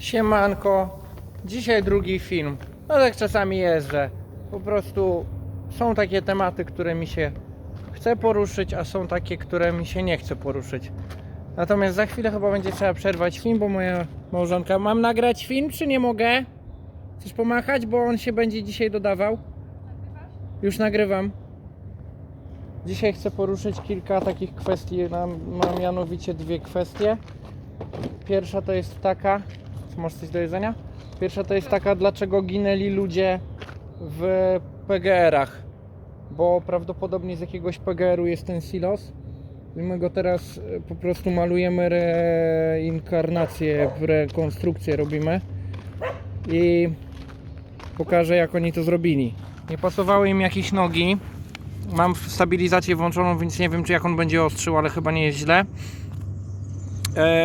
Siemanko, dzisiaj drugi film. No tak czasami jest, że po prostu są takie tematy, które mi się chce poruszyć, a są takie, które mi się nie chce poruszyć. Natomiast za chwilę chyba będzie trzeba przerwać film, bo moja małżonka... Mam nagrać film, czy nie mogę? Chcesz pomachać, bo on się będzie dzisiaj dodawał? Już nagrywam. Dzisiaj chcę poruszyć kilka takich kwestii. Mam, mianowicie dwie kwestie. Pierwsza to jest taka, masz coś do jedzenia? Pierwsza to jest taka, dlaczego ginęli ludzie w PGR-ach. Bo prawdopodobnie z jakiegoś PGR-u jest ten silos. I my go teraz e, po prostu malujemy reinkarnację, rekonstrukcję robimy. I pokażę jak oni to zrobili. Nie pasowały im jakieś nogi. Mam stabilizację włączoną, więc nie wiem czy jak on będzie ostrzył, ale chyba nie jest źle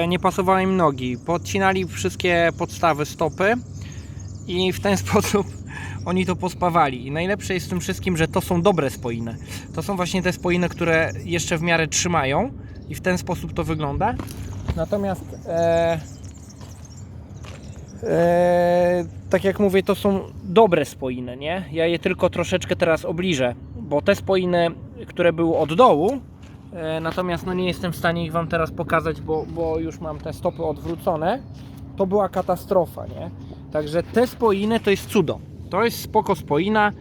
nie pasowały im nogi. Podcinali wszystkie podstawy stopy i w ten sposób oni to pospawali. I najlepsze jest w tym wszystkim, że to są dobre spoiny. To są właśnie te spoiny, które jeszcze w miarę trzymają i w ten sposób to wygląda. Natomiast e, e, tak jak mówię, to są dobre spoiny, nie? Ja je tylko troszeczkę teraz obliżę, bo te spoiny, które były od dołu, E, Natomiast no nie jestem w stanie ich Wam teraz pokazać, bo, bo już mam te stopy odwrócone. To była katastrofa, nie? Także te spoiny to jest cudo. To jest spoko spoina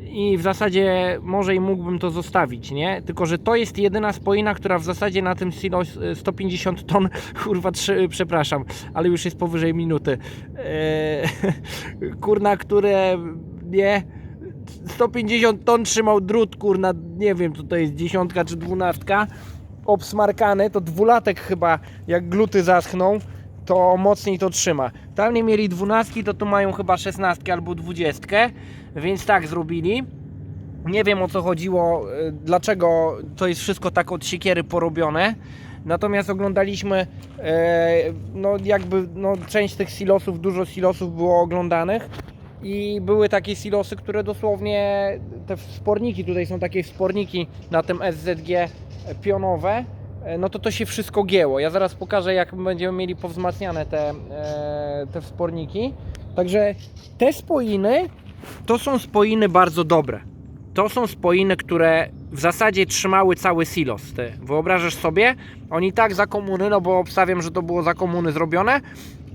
i w zasadzie może i mógłbym to zostawić, nie? Tylko, że to jest jedyna spoina, która w zasadzie na tym silo e, 150 ton, kurwa, trzy, przepraszam, ale już jest powyżej minuty. Eee, kurna, które nie 150 ton trzymał drut, kurna, nie wiem, co to jest, dziesiątka czy dwunastka, obsmarkany, to dwulatek chyba, jak gluty zaschną, to mocniej to trzyma. Tam nie mieli dwunastki, to tu mają chyba szesnastkę albo dwudziestkę, więc tak zrobili. Nie wiem o co chodziło, y, dlaczego to jest wszystko tak od siekiery porobione. Natomiast oglądaliśmy, e, no jakby no, część tych silosów, dużo silosów było oglądanych i były takie silosy, które dosłownie te wsporniki, tutaj są takie wsporniki na tym SZG pionowe, e, no to to się wszystko gięło. Ja zaraz pokażę jak będziemy mieli powzmacniane te, e, te wsporniki. Także te spoiny to są spoiny bardzo dobre. To są spoiny, które w zasadzie trzymały cały silos. Ty wyobrażasz sobie? Oni tak za komuny, no bo obstawiam, że to było za komuny zrobione,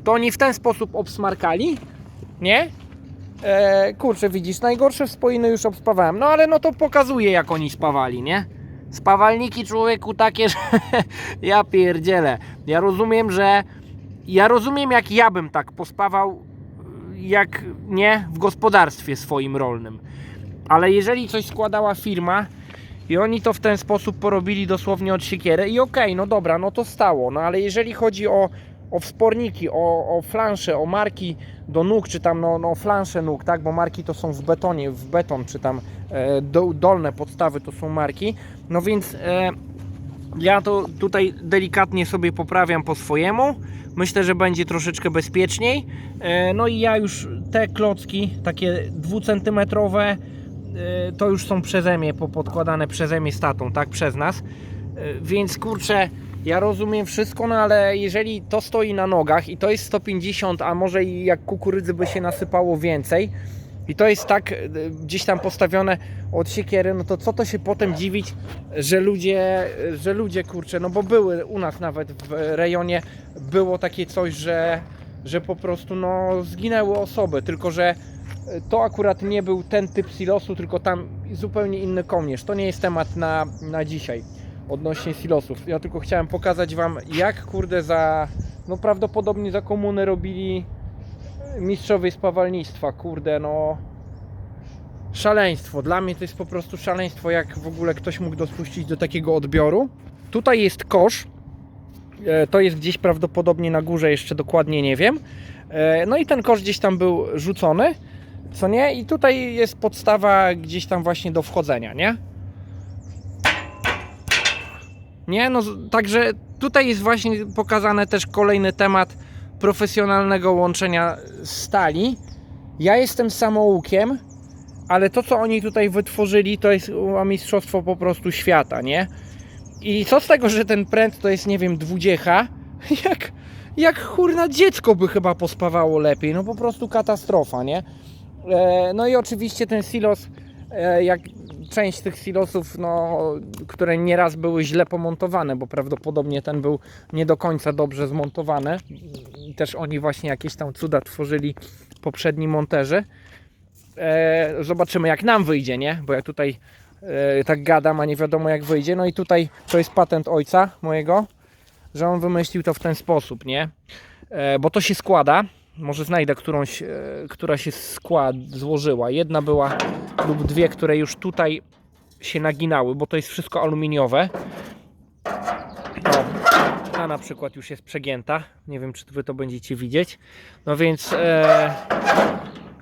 to oni w ten sposób obsmarkali, nie? E, kurczę, widzisz, najgorsze spoiny już obspawałem. No ale no to pokazuje, jak oni spawali, nie? Spawalniki człowieku takie, że ja pierdzielę. Ja rozumiem, że ja rozumiem, jak ja bym tak pospawał, jak nie w gospodarstwie swoim rolnym. Ale jeżeli coś składała firma i oni to w ten sposób porobili dosłownie od siekiery i okej, no dobra, no to stało. No ale jeżeli chodzi o, o wsporniki, o, o flansze, o marki do nóg, czy tam no, no flansze nóg, tak, bo marki to są w betonie, w beton, czy tam e, do, dolne podstawy to są marki, no więc e, ja to tutaj delikatnie sobie poprawiam po swojemu. Myślę, że będzie troszeczkę bezpieczniej. E, No i ja już te klocki, takie dwucentymetrowe, e, to już są przeze mnie, po- podkładane przeze mnie statą, tak, przez nas. E, Więc kurczę, ja rozumiem wszystko, no ale jeżeli to stoi na nogach i to jest 150, a może i jak kukurydzy by się nasypało więcej, i to jest tak e, gdzieś tam postawione od siekiery, no to co to się potem dziwić, że ludzie, że ludzie kurczę, no bo były u nas nawet w rejonie było takie coś, że, że po prostu no zginęły osoby, tylko że e, to akurat nie był ten typ silosu, tylko tam zupełnie inny kołnierz. To nie jest temat na, na dzisiaj odnośnie silosów. Ja tylko chciałem pokazać Wam, jak kurde za, no prawdopodobnie za komuny robili mistrzowie spawalnictwa, kurde no szaleństwo. Dla mnie to jest po prostu szaleństwo, jak w ogóle ktoś mógł dopuścić do takiego odbioru. Tutaj jest kosz, E, to jest gdzieś prawdopodobnie na górze, jeszcze dokładnie nie wiem. E, No i ten kosz gdzieś tam był rzucony, co nie? I tutaj jest podstawa gdzieś tam właśnie do wchodzenia, nie? Nie, no także tutaj jest właśnie pokazany też kolejny temat profesjonalnego łączenia stali. Ja jestem samoukiem, ale to co oni tutaj wytworzyli to jest mistrzostwo po prostu świata, nie? I co z tego, że ten pręt to jest nie wiem 20, jak, jak kurna dziecko by chyba pospawało lepiej, no po prostu katastrofa, nie? E, no i oczywiście ten silos, e, jak część tych silosów, no, które nieraz były źle pomontowane, bo prawdopodobnie ten był nie do końca dobrze zmontowany. I też oni właśnie jakieś tam cuda tworzyli poprzedni monterzy. E, zobaczymy jak nam wyjdzie, nie? Bo ja tutaj e, tak gadam, a nie wiadomo jak wyjdzie. No i tutaj to jest patent ojca mojego, że on wymyślił to w ten sposób, nie? E, bo to się składa. Może znajdę którąś, e, która się skład złożyła. Jedna była lub dwie, które już tutaj się naginały, bo to jest wszystko aluminiowe. Ta na przykład już jest przegięta. Nie wiem, czy wy to będziecie widzieć. No więc e,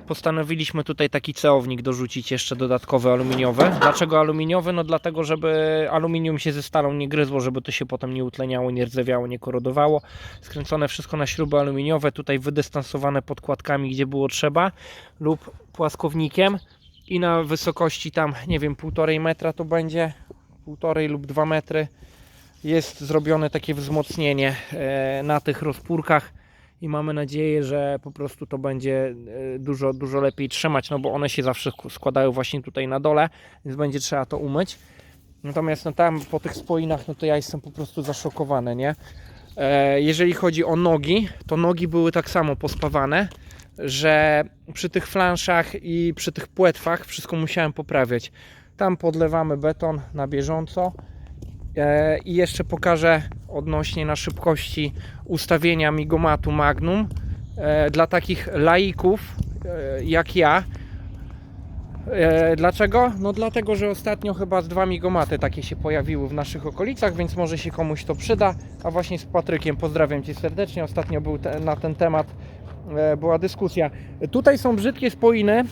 postanowiliśmy tutaj taki ceownik dorzucić jeszcze dodatkowy aluminiowy. Dlaczego aluminiowy? No dlatego, żeby aluminium się ze stalą nie gryzło, żeby to się potem nie utleniało, nie rdzewiało, nie korodowało. Skręcone wszystko na śruby aluminiowe, tutaj wydystansowane podkładkami, gdzie było trzeba lub płaskownikiem i na wysokości tam, nie wiem, półtorej metra to będzie, półtorej lub dwa metry jest zrobione takie wzmocnienie e, na tych rozpórkach i mamy nadzieję, że po prostu to będzie e, dużo, dużo lepiej trzymać, no bo one się zawsze sk- składają właśnie tutaj na dole, więc będzie trzeba to umyć. Natomiast no tam po tych spoinach, no to ja jestem po prostu zaszokowany, nie? E, Jeżeli chodzi o nogi, to nogi były tak samo pospawane, że przy tych flanszach i przy tych płetwach wszystko musiałem poprawiać. Tam podlewamy beton na bieżąco. E, I jeszcze pokażę odnośnie na szybkości ustawienia migomatu Magnum e, dla takich laików e, jak ja. Dlaczego? No dlatego, że ostatnio chyba z dwa migomaty takie się pojawiły w naszych okolicach, więc może się komuś to przyda. A właśnie z Patrykiem pozdrawiam Cię serdecznie. Ostatnio był te, na ten temat była dyskusja. Tutaj są brzydkie spoiny.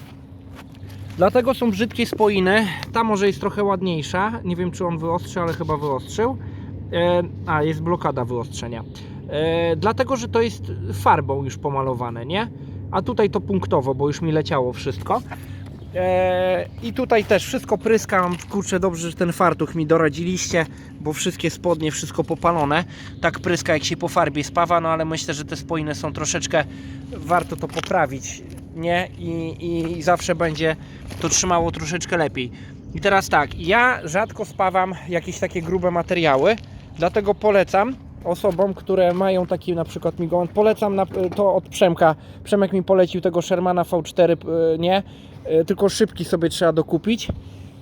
Dlatego są brzydkie spoiny. Ta może jest trochę ładniejsza. Nie wiem czy on wyostrzy, ale chyba wyostrzył. E, a, jest blokada wyostrzenia. E, dlatego, że to jest farbą już pomalowane, nie? A tutaj to punktowo, bo już mi leciało wszystko. E, I tutaj też wszystko pryskam. Kurczę, dobrze, że ten fartuch mi doradziliście, bo wszystkie spodnie, wszystko popalone. Tak pryska, jak się po farbie spawa, no ale myślę, że te spoiny są troszeczkę. Warto to poprawić, nie? I, i zawsze będzie to trzymało troszeczkę lepiej. I teraz tak, ja rzadko spawam jakieś takie grube materiały, dlatego polecam osobom, które mają taki na przykład migon, polecam na, to od Przemka. Przemek mi polecił tego Shermana V4, y, nie, y, tylko szybki sobie trzeba dokupić.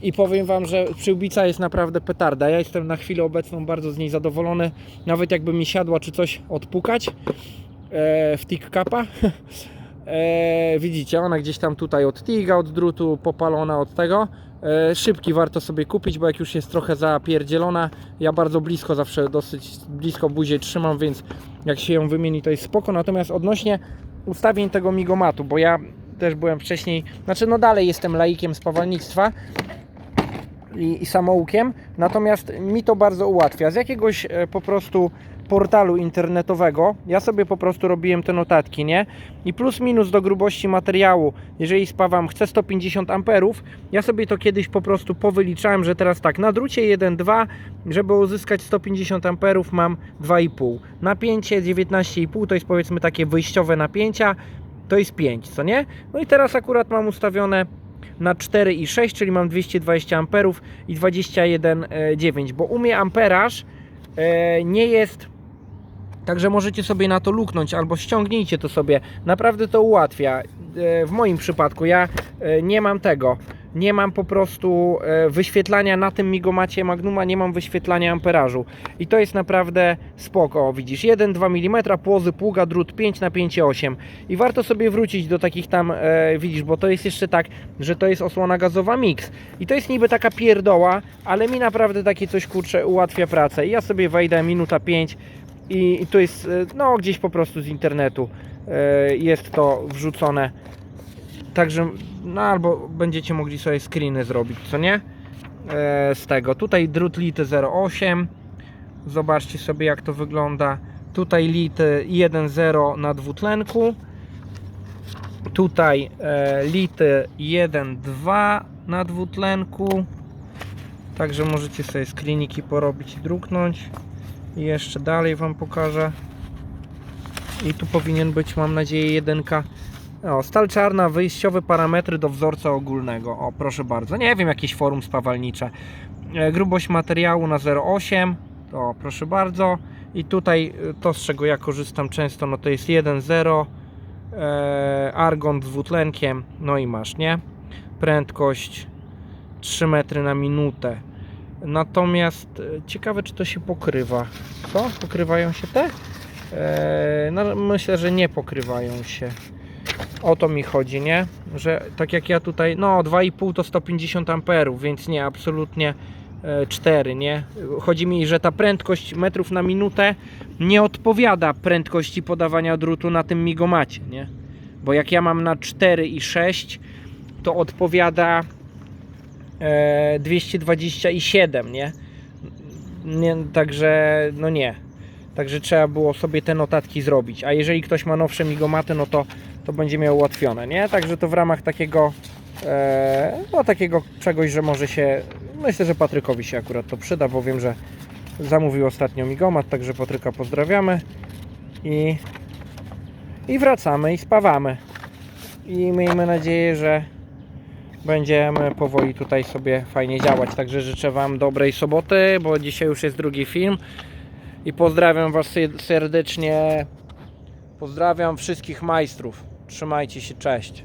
I powiem Wam, że przyłbica jest naprawdę petarda. Ja jestem na chwilę obecną bardzo z niej zadowolony. Nawet jakby mi siadła czy coś odpukać e, w tick capa. E, widzicie, ona gdzieś tam tutaj od tiga, od drutu, popalona od tego. E, szybki warto sobie kupić, bo jak już jest trochę zapierdzielona, ja bardzo blisko zawsze, dosyć blisko buzię trzymam, więc jak się ją wymieni to jest spoko. Natomiast odnośnie ustawień tego migomatu, bo ja też byłem wcześniej, znaczy no dalej jestem laikiem spawalnictwa, i, i samoukiem, natomiast mi to bardzo ułatwia. Z jakiegoś e, po prostu portalu internetowego ja sobie po prostu robiłem te notatki, nie? I plus minus do grubości materiału, jeżeli spawam, chcę 150 amperów, ja sobie to kiedyś po prostu powyliczałem, że teraz tak, na drucie 1,2, żeby uzyskać 150 amperów mam 2,5. Napięcie 19,5 to jest powiedzmy takie wyjściowe napięcia, to jest 5, co nie? No i teraz akurat mam ustawione na 4,6, czyli mam 220 amperów i 21,9, bo u mnie amperaż e, nie jest Także możecie sobie na to luknąć albo ściągnijcie to sobie. Naprawdę to ułatwia. E, W moim przypadku ja e, nie mam tego. Nie mam po prostu e, wyświetlania na tym migomacie Magnuma, nie mam wyświetlania amperażu. I to jest naprawdę spoko. Widzisz, 1-2 mm, płozy pługa, drut 5 napięcie 8. I warto sobie wrócić do takich tam, widzisz, bo to jest jeszcze tak, że to jest osłona gazowa mix. I to jest niby taka pierdoła, ale mi naprawdę takie coś kurczę ułatwia pracę. I ja sobie wejdę minuta 5 i, to jest e, no gdzieś po prostu z internetu e, jest to wrzucone. Także no albo będziecie mogli sobie screeny zrobić co nie? E, z tego. Tutaj drut lity 08 zobaczcie sobie jak to wygląda. Tutaj lity 1.0 na dwutlenku. Tutaj lity 1.2 na dwutlenku. Także możecie sobie screeniki porobić i druknąć i jeszcze dalej Wam pokażę. I tu powinien być, mam nadzieję, jedynka. O, stal czarna, wyjściowe parametry do wzorca ogólnego. O, proszę bardzo. Nie wiem, jakieś forum spawalnicze. E, Grubość materiału na 0,8. To proszę bardzo. I tutaj e, to, z czego ja korzystam często, no to jest 1,0. E, argon dwutlenkiem. No i masz, nie? Prędkość 3 metry na minutę. Natomiast e, ciekawe, czy to się pokrywa. Co? Pokrywają się te? E, no, myślę, że nie pokrywają się. O to mi chodzi, nie? Że tak jak ja tutaj, no 2,5 to 150 amperów, więc nie, absolutnie e, 4, nie? Chodzi mi, że ta prędkość metrów na minutę nie odpowiada prędkości podawania drutu na tym migomacie, nie? Bo jak ja mam na 4 i 6, to odpowiada e, 227, nie? nie? Także, no nie. Także trzeba było sobie te notatki zrobić. A jeżeli ktoś ma nowsze migomaty, no to, to będzie miał ułatwione, nie? Także to w ramach takiego, e, no takiego czegoś, że może się, myślę, że Patrykowi się akurat to przyda, bo wiem, że zamówił ostatnio migomat, także Patryka pozdrawiamy i, i wracamy i spawamy. I miejmy nadzieję, że będziemy powoli tutaj sobie fajnie działać. Także życzę Wam dobrej soboty, bo dzisiaj już jest drugi film. I pozdrawiam Was serdecznie. Pozdrawiam wszystkich majstrów. Trzymajcie się, cześć.